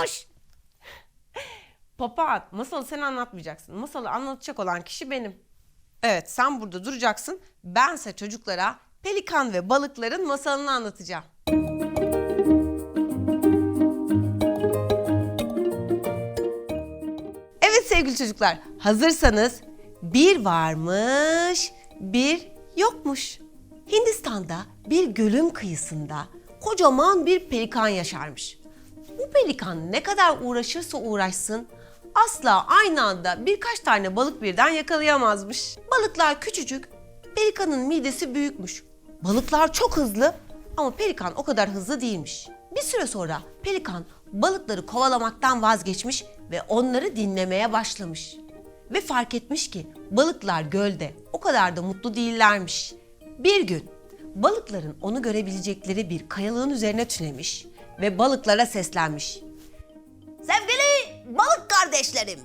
yokmuş. Papağan, masalı sen anlatmayacaksın. Masalı anlatacak olan kişi benim. Evet, sen burada duracaksın. Bense çocuklara pelikan ve balıkların masalını anlatacağım. Evet sevgili çocuklar, hazırsanız bir varmış, bir yokmuş. Hindistan'da bir gölün kıyısında kocaman bir pelikan yaşarmış. Bu pelikan ne kadar uğraşırsa uğraşsın asla aynı anda birkaç tane balık birden yakalayamazmış. Balıklar küçücük, pelikanın midesi büyükmüş. Balıklar çok hızlı ama pelikan o kadar hızlı değilmiş. Bir süre sonra pelikan balıkları kovalamaktan vazgeçmiş ve onları dinlemeye başlamış. Ve fark etmiş ki balıklar gölde o kadar da mutlu değillermiş. Bir gün balıkların onu görebilecekleri bir kayalığın üzerine tünemiş ve balıklara seslenmiş. Sevgili balık kardeşlerim.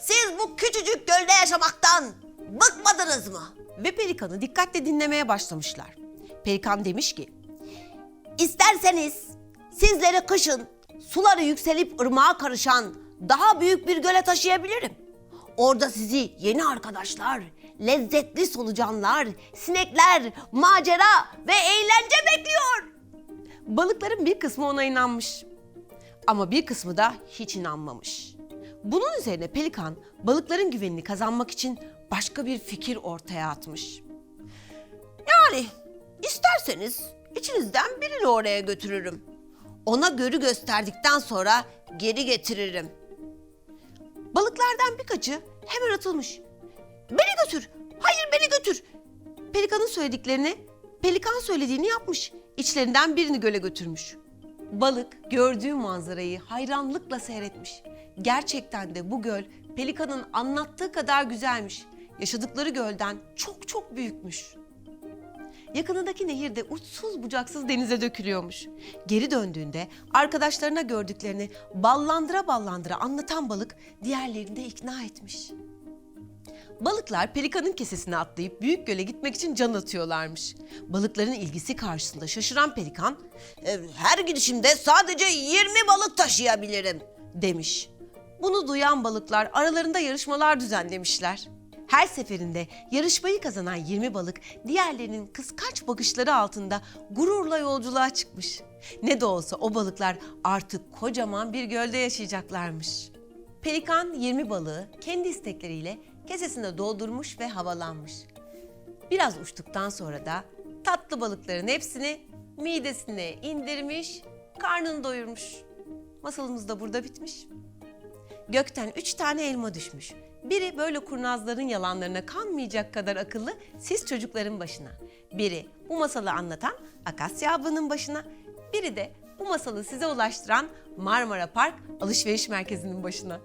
Siz bu küçücük gölde yaşamaktan bıkmadınız mı? Ve pelikanı dikkatle dinlemeye başlamışlar. Pelikan demiş ki, İsterseniz sizleri kışın suları yükselip ırmağa karışan daha büyük bir göle taşıyabilirim. Orada sizi yeni arkadaşlar, lezzetli solucanlar, sinekler, macera ve eğlence bekliyor. Balıkların bir kısmı ona inanmış. Ama bir kısmı da hiç inanmamış. Bunun üzerine pelikan balıkların güvenini kazanmak için başka bir fikir ortaya atmış. Yani isterseniz içinizden birini oraya götürürüm. Ona görü gösterdikten sonra geri getiririm. Balıklardan birkaçı hemen atılmış. Beni götür, hayır beni götür. Pelikanın söylediklerini, pelikan söylediğini yapmış. İçlerinden birini göle götürmüş. Balık gördüğü manzarayı hayranlıkla seyretmiş. Gerçekten de bu göl pelikanın anlattığı kadar güzelmiş. Yaşadıkları gölden çok çok büyükmüş. Yakınındaki nehir de uçsuz bucaksız denize dökülüyormuş. Geri döndüğünde arkadaşlarına gördüklerini ballandıra ballandıra anlatan balık diğerlerini de ikna etmiş. Balıklar pelikanın kesesine atlayıp büyük göle gitmek için can atıyorlarmış. Balıkların ilgisi karşısında şaşıran pelikan E, Her gidişimde sadece 20 balık taşıyabilirim. demiş. Bunu duyan balıklar aralarında yarışmalar düzenlemişler. Her seferinde yarışmayı kazanan 20 balık diğerlerinin kıskanç bakışları altında gururla yolculuğa çıkmış. Ne de olsa o balıklar artık kocaman bir gölde yaşayacaklarmış. Pelikan 20 balığı kendi istekleriyle kesesine doldurmuş ve havalanmış. Biraz uçtuktan sonra da tatlı balıkların hepsini midesine indirmiş, karnını doyurmuş. Masalımız da burada bitmiş. Gökten üç tane elma düşmüş. Biri böyle kurnazların yalanlarına kanmayacak kadar akıllı siz çocukların başına. Biri bu masalı anlatan Akasya ablanın başına. Biri de bu masalı size ulaştıran Marmara Park Alışveriş Merkezi'nin başına.